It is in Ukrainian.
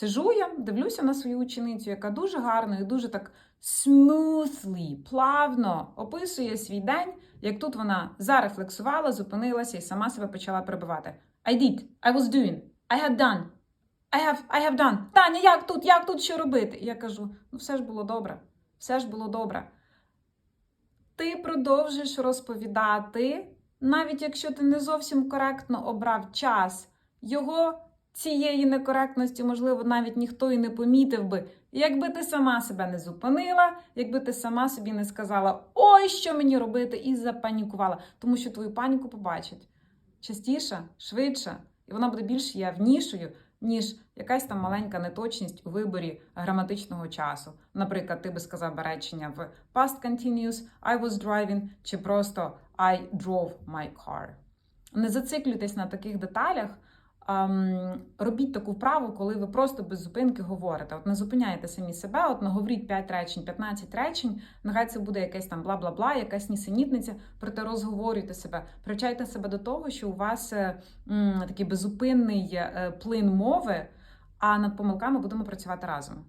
Сижу я, дивлюся на свою ученицю, яка дуже гарно і дуже так smoothly, плавно описує свій день, як тут вона зарефлексувала, зупинилася і сама себе почала перебивати. I did, I was doing, I had done, I have, I have done. Таня, як тут, як тут що робити? І я кажу: ну все ж було добре, все ж було добре. Ти продовжуєш розповідати, навіть якщо ти не зовсім коректно обрав час, його цієї некоректності, можливо, навіть ніхто і не помітив би, якби ти сама себе не зупинила, якби ти сама собі не сказала Ой, що мені робити, і запанікувала, тому що твою паніку побачать частіше, швидше, і вона буде більш явнішою, ніж якась там маленька неточність у виборі граматичного часу. Наприклад, ти би сказав речення в past continuous, I was driving, чи просто I drove my car. Не зациклюйтесь на таких деталях. Робіть таку вправу, коли ви просто без зупинки говорите. От не зупиняєте самі себе, от наговоріть 5 речень, 15 речень, нехай це буде якесь там бла-бла-бла, якась нісенітниця, проте розговорюйте себе, привчайте себе до того, що у вас е, м, такий беззупинний е, плин мови, а над помилками будемо працювати разом.